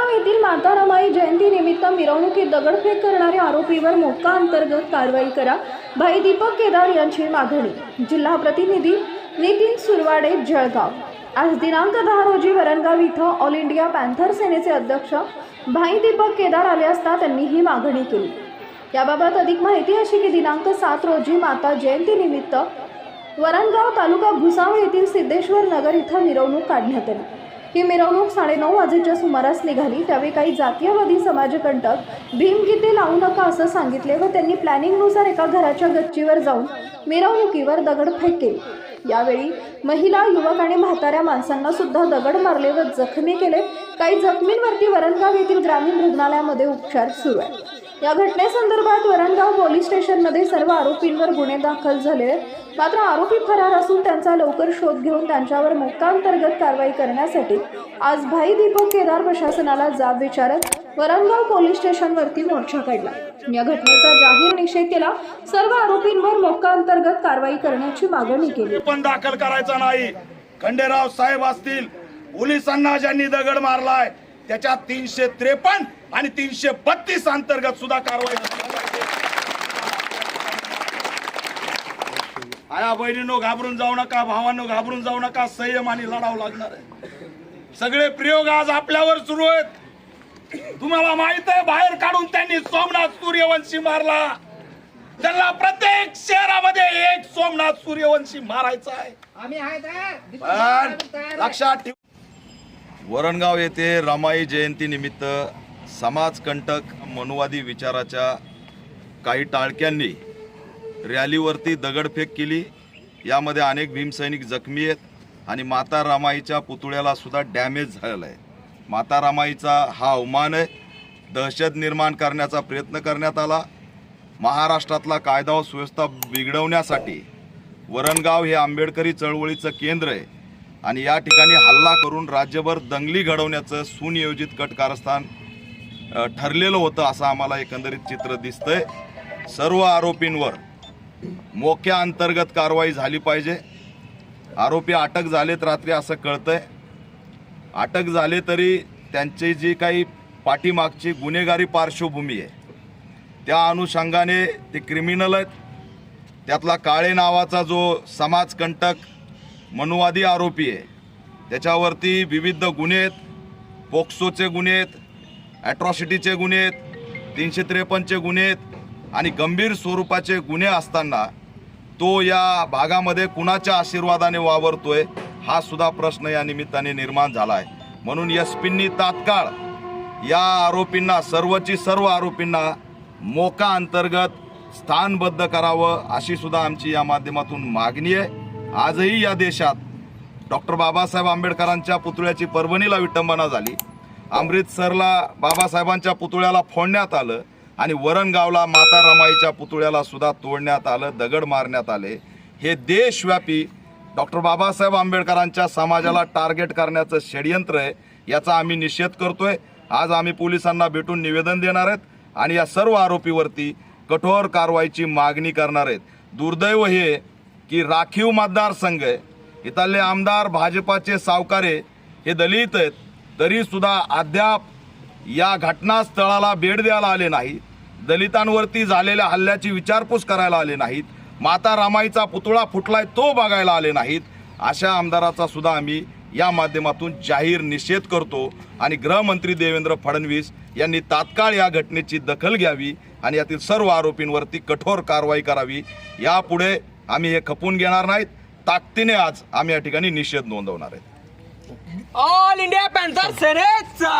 माता रमाई जयंती निमित्त मिरवणुकीत दगडफेक करणाऱ्या आरोपीवर मोक्का अंतर्गत कारवाई करा. भाई दीपक केदार यांची मागणी. जिल्हा प्रतिनिधी नितीन सुरवाडे जळगाव. आज दिनांक दहा रोजी वरणगाव इथं ऑल इंडिया पॅन्थर सेनेचे अध्यक्ष भाई दीपक केदार आले असता त्यांनी ही मागणी केली. याबाबत अधिक माहिती अशी की दिनांक सात रोजी माता जयंतीनिमित्त वरणगाव तालुका भुसावळ येथील सिद्धेश्वर नगर इथं मिरवणूक काढण्यात आली. ही मिरवणूक साडेनऊ वाजेच्या सुमारास निघाली. त्यावेळी काही जातीयवादी समाजकंटक भीमगीते लावू नका असं सांगितले व त्यांनी प्लॅनिंगनुसार एका घराच्या गच्चीवर जाऊन मिरवणुकीवर दगड फेकले यावेळी महिला युवक आणि म्हाताऱ्या माणसांना सुद्धा दगड मारले व जखमी केले. काही जखमींवरती वरणगाव येथील ग्रामीण रुग्णालयामध्ये उपचार सुरू आहे या घटनेसंदर्भात वरणगाव पोलीस स्टेशनमध्ये सर्व आरोपींवर गुन्हे दाखल झाले मात्र आरोपी फरार असून त्यांचा लवकर शोध घेऊन त्यांच्यावर मुक्तांतर्गत कारवाई करण्यासाठी आज भाई दीपक केदार प्रशासनाला जाब विचारत वरणगाव पोलीस स्टेशनवरती मोर्चा काढला. या घटनेचा जाहीर निषेध केला. सर्व आरोपींवर मोक्कांतर्गत कारवाई करण्याची मागणी केली. पण दाखल करायचा नाही. खंडेराव साहेब असतील पोलिसांना ज्यांनी दगड मारलाय त्याच्यात तीनशे त्रेपन्न आणि तीनशे बत्तीस अंतर्गत सुद्धा कारवाई. आया बहिणीनो घाबरून जाऊ नका भावांनो घाबरून जाऊ नका संयम आणि लढावं लागणार आहे. सगळे प्रयोग आज आपल्यावर सुरू आहेत. तुम्हाला माहीत आहे बाहेर काढून त्यांनी सोमनाथ सूर्यवंशी मारला. त्यांना प्रत्येक शहरामध्ये एक सोमनाथ सूर्यवंशी मारायचा आहे. लक्षात ठेव. वरणगाव येथे रमाई जयंतीनिमित्त समाजकंटक मनुवादी विचाराच्या काही टाळक्यांनी रॅलीवरती दगडफेक केली. यामध्ये अनेक भीमसैनिक जखमी आहेत आणि माता रामाईच्या पुतळ्याला सुद्धा डॅमेज झालेला आहे. माता रामाईचा हा अवमान आहे. दहशत निर्माण करण्याचा प्रयत्न करण्यात आला. महाराष्ट्रातला कायदा व सुव्यवस्था बिघडवण्यासाठी वरणगाव हे आंबेडकरी चळवळीचं केंद्र आहे. आणि या ठिकाणी हल्ला करून राज्यभर दंगली घडवण्याचं सुनियोजित कट कारस्थान ठरलेलं होतं असं आम्हाला एकंदरीत चित्र दिसतंय. सर्व आरोपींवर मोक्या अंतर्गत कारवाई झाली पाहिजे. आरोपी अटक झालेत रात्री असं कळतंय. अटक झाले तरी त्यांची जी काही पाठीमागची गुन्हेगारी पार्श्वभूमी आहे त्या अनुषंगाने ते क्रिमिनल आहेत. त्यातला काळे नावाचा जो समाजकंटक मनुवादी आरोपी आहे. त्याच्यावरती विविध गुन्हे आहेत. पोक्सोचे गुन्हे आहेत. ॲट्रॉसिटीचे गुन्हे आहेत. तीनशे त्रेपन्नचे गुन्हे आहेत. आणि गंभीर स्वरूपाचे गुन्हे असताना तो या भागामध्ये कुणाच्या आशीर्वादाने वावरतोय हा सुद्धा प्रश्न या निमित्ताने निर्माण झाला आहे म्हणून एस पींनी तात्काळ या आरोपींना सर्वची सर्व आरोपींना मोका अंतर्गत स्थानबद्ध करावं अशी सुद्धा आमची या माध्यमातून मागणी आहे. आजही या देशात डॉक्टर बाबासाहेब आंबेडकरांच्या पुतळ्याची परभणीला विटंबना झाली. अमृतसरला बाबासाहेबांच्या पुतळ्याला फोडण्यात आलं आणि वरणगावला माता रमाईच्या पुतळ्याला सुद्धा तोडण्यात आलं दगड मारण्यात आले. हे देशव्यापी डॉक्टर बाबासाहेब आंबेडकरांच्या समाजाला टार्गेट करण्याचं षडयंत्र आहे याचा आम्ही निषेध करतोय. आज आम्ही पोलिसांना भेटून निवेदन देणार आहेत आणि या सर्व आरोपीवरती कठोर कारवाईची मागणी करणार आहेत. दुर्दैव हे की राखीव मतदारसंघ आहे. इथले आमदार भाजपाचे सावकारे हे दलित आहेत. तरीसुद्धा अद्याप या घटनास्थळाला भेट द्यायला आले नाहीत. दलितांवरती झालेल्या हल्ल्याची विचारपूस करायला आले नाहीत. माता रामाईचा पुतळा फुटलाय तो बघायला आले नाहीत. अशा आमदाराचा सुद्धा आम्ही या माध्यमातून जाहीर निषेध करतो आणि गृहमंत्री देवेंद्र फडणवीस यांनी तात्काळ या घटनेची दखल घ्यावी आणि यातील सर्व आरोपींवरती कठोर कारवाई करावी. यापुढे आम्ही हे खपून घेणार नाहीत. ताकदीने आज आम्ही या ठिकाणी निषेध नोंदवणार आहेत. ऑल इंडिया पॅन्थर सेनेचा